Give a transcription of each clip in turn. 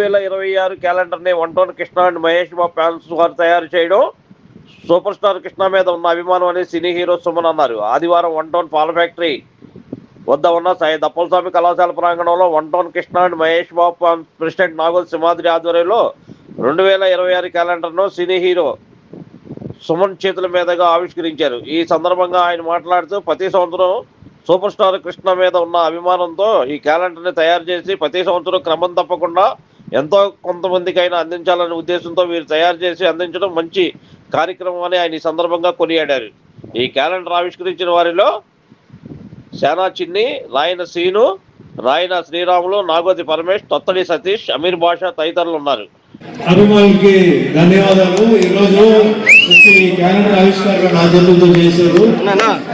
వేల ఇరవై ఆరు క్యాలెండర్ని one Krishna and Mahesh Babu fans వారు తయారు చేయడం సూపర్ స్టార్ కృష్ణ మీద ఉన్న అభిమానం అని సినీ హీరో సుమన్ అన్నారు. ఆదివారం వన్ టౌన్ పాల ఫ్యాక్టరీ వద్ద ఉన్న సాయి దప్పలస్వామి కళాశాల ప్రాంగణంలో one town Krishna and Mahesh Babu president Nagol Simhadri ఆధ్వర్యంలో రెండు వేల ఇరవై ఆరు క్యాలెండర్ను సినీ హీరో సుమన్ చేతుల మీదుగా ఆవిష్కరించారు. ఈ సందర్భంగా ఆయన మాట్లాడుతూ ప్రతి సంవత్సరం సూపర్ స్టార్ కృష్ణ మీద ఉన్న అభిమానంతో ఈ క్యాలెండర్ని తయారు చేసి ప్రతి సంవత్సరం క్రమం తప్పకుండా ఎంతో కొంతమందికైనా అందించాలనే ఉద్దేశంతో వీరు తయారు చేసి అందించడం మంచి కార్యక్రమం అని ఆయన ఈ సందర్భంగా కొనియాడారు. ఈ క్యాలెండర్ ఆవిష్కరించిన వారిలో శానా చిన్ని రాయన సీను రాయన శ్రీరాములు నాగోతి పరమేష్ తొత్తడి సతీష్ అమీర్ బాషా తదితరులు ఉన్నారు. అభిమానులకి ధన్యవాదాలు. ఈరోజు క్యాలెండర్ ఆవిష్కరణ నా చేతులతో చేశారు.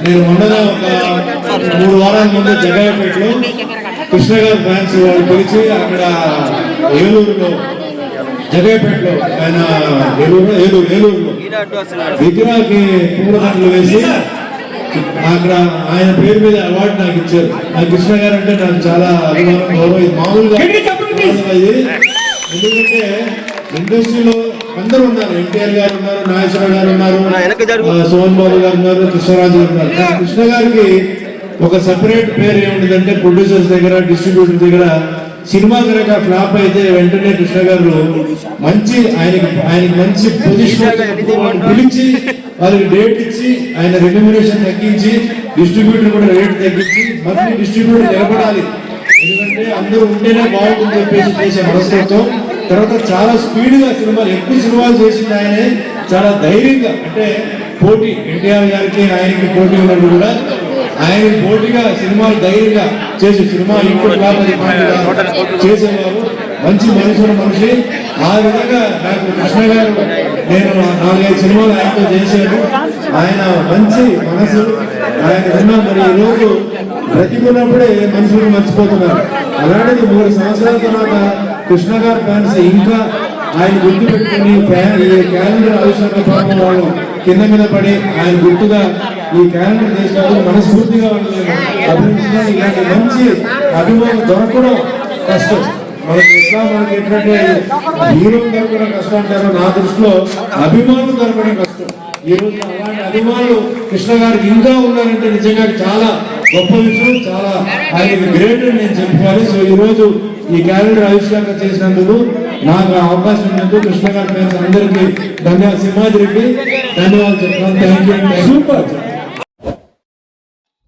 నేను మొన్ననే ఒక మూడు వారాల ముందు జగాయపేటలో కృష్ణ గారి ఫ్యాన్స్ వాళ్ళు పిలిచి అక్కడ ఏలూరులో జగాయపేటలో ఆయన ఏలూరు ఏలూరు ఏలూరులో. విగ్రహానికి పూలదండలు వేసి అక్కడ ఆయన పేరు మీద అవార్డు నాకు ఇచ్చారు. నాకు కృష్ణ గారు అంటే నాకు చాలా అభిమానం గౌరవం. మామూలుగా. ఎందుకంటే ఇండస్ట్రీలో అందరూ ఉన్నారు. ఎన్టీఆర్ గారు ఉన్నారు నాగేశ్వరరావు గారు ఉన్నారు ఆ, సోహన్ బాబు గారు ఉన్నారు కృష్ణరాజు గారు ఉన్నారు. కృష్ణ గారికి ఒక సెపరేట్ పేరు ఏముంటుందంటే ప్రొడ్యూసర్స్ దగ్గర డిస్ట్రిబ్యూటర్ దగ్గర సినిమా కనుక ఫ్లాప్ అయితే వెంటనే కృష్ణ గారు మంచి ఆయనకి ఆయనకి మంచి పొజిషన్ పిలిచి వాళ్ళకి డేట్ ఇచ్చి ఆయన రెమ్యునరేషన్ తగ్గించి డిస్ట్రిబ్యూటర్ కూడా రేట్ తగ్గించి మళ్ళీ డిస్ట్రిబ్యూటర్ నిలబడాలి. ఎందుకంటే అందరూ ఉంటేనే బాగుంటుంది చెప్పేసి చేసే మనస్తత్వం. తర్వాత చాలా స్పీడ్గా సినిమాలు ఎక్కువ సినిమాలు చేసింది ఆయనే. చాలా ధైర్యంగా అంటే పోటీ ఎన్టీఆర్ గారికి ఆయనకి పోటీ ఉన్నప్పుడు కూడా ఆయన పోటీగా సినిమాలు ధైర్యంగా చేసి సినిమా ఇంట్లో చేసేవారు మంచి మనసున్న మనిషి ఆ విధంగా నాకు కృష్ణ గారు నేను నాలుగైదు సినిమాలు ఆయనతో చేశాను. ఆయన మంచి మనసు ఆయన విన్నా మరి ఈ రోజు బ్రతికున్నప్పుడే మనుషులు మర్చిపోతున్నారు. అలాంటిది మూడు సంవత్సరాల తర్వాత కృష్ణ గారి ఫ్యాన్స్ ఇంకా ఆయన గుర్తు పెట్టుకుని ఫ్యాన్ ఈ క్యాలెండర్ ఆవిష్కరణ పాపం వాళ్ళు కింద మీద పడి ఆయన గుర్తుగా ఈ క్యాలెండర్ చేసినందుకు మనస్ఫూర్తిగా అభినందిస్తున్నాను ఇలాంటి మంచి అభిమానం దొరకడం కష్టం. మనకి ఎట్లా మనకి ఏంటంటే హీరో దొరకడం కష్టం అంటారు. నా దృష్టిలో అభిమానులు దొరకడం కష్టం. ఈ రోజు అలాంటి అభిమానులు కృష్ణ గారికి ఇంకా ఉన్నారంటే నిజంగా చాలా గొప్ప విషయం చాలా ఆయనకి గ్రేట్ అని నేను చెప్పుకోవాలి సో ఈ రోజు ఈ క్యాలెండర్ ఆవిష్కరణ చేసినందుకు నాకు ఆ అవకాశం ఉన్నందుకు కృష్ణ గారి ఫ్యాన్స్ అందరికీ ధన్యవాదాలు. సింహాద్రికి ధన్యవాదాలు చెప్తాను thank you super